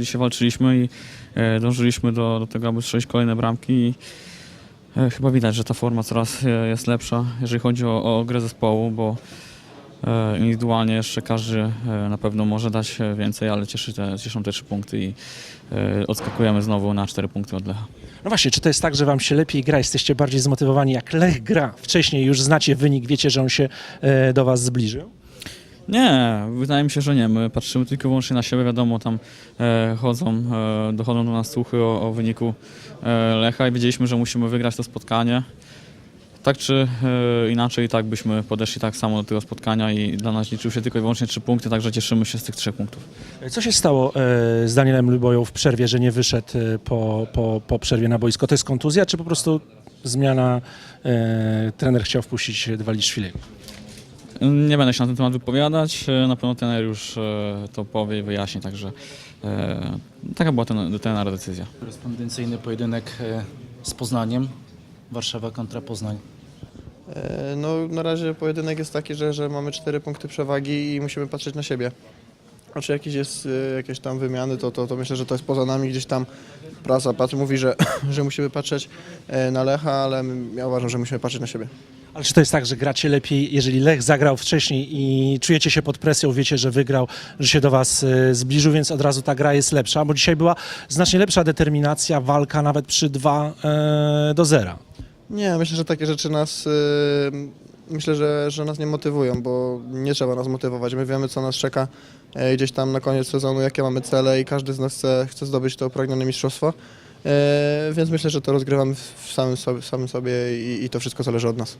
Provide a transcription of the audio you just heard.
Dzisiaj walczyliśmy i e, dążyliśmy do, do tego, aby strzelić kolejne bramki i e, chyba widać, że ta forma coraz e, jest lepsza, jeżeli chodzi o, o grę zespołu, bo indywidualnie jeszcze każdy na pewno może dać więcej, ale cieszy te, cieszą te trzy punkty i odskakujemy znowu na cztery punkty od Lecha. No właśnie, czy to jest tak, że wam się lepiej gra, jesteście bardziej zmotywowani, jak Lech gra wcześniej, już znacie wynik, wiecie, że on się do was zbliżył? Nie, wydaje mi się, że nie. My patrzymy tylko wyłącznie na siebie. Wiadomo, tam e, chodzą, e, dochodzą do nas słuchy o, o wyniku e, Lecha i wiedzieliśmy, że musimy wygrać to spotkanie. Tak czy e, inaczej, tak byśmy podeszli tak samo do tego spotkania i dla nas liczył się tylko i wyłącznie trzy punkty, także cieszymy się z tych trzech punktów. Co się stało e, z Danielem Luboją w przerwie, że nie wyszedł e, po, po, po przerwie na boisko? To jest kontuzja, czy po prostu zmiana, e, trener chciał wpuścić Dwaliszwilego? Nie będę się na ten temat wypowiadać. Na pewno trener już e, to powie i wyjaśni, także e, taka była ten, trenera decyzja. Korespondencyjny pojedynek e, z Poznaniem. Warszawa kontra Poznań. No, na razie pojedynek jest taki, że, że mamy cztery punkty przewagi i musimy patrzeć na siebie. A czy jakieś jest jakieś tam wymiany, to, to, to myślę, że to jest poza nami gdzieś tam prasa patrzy, mówi, że, że musimy patrzeć na Lecha, ale ja uważam, że musimy patrzeć na siebie. Ale czy to jest tak, że gracie lepiej, jeżeli Lech zagrał wcześniej i czujecie się pod presją, wiecie, że wygrał, że się do was e, zbliżył, więc od razu ta gra jest lepsza? Bo dzisiaj była znacznie lepsza determinacja, walka nawet przy 2 e, do 0. Nie, myślę, że takie rzeczy nas e, myślę, że, że nas nie motywują, bo nie trzeba nas motywować. My wiemy, co nas czeka gdzieś tam na koniec sezonu, jakie mamy cele i każdy z nas chce, chce zdobyć to upragnione mistrzostwo. E, Więc myślę, że to rozgrywamy w samym sobie, samym sobie i, i to wszystko zależy od nas.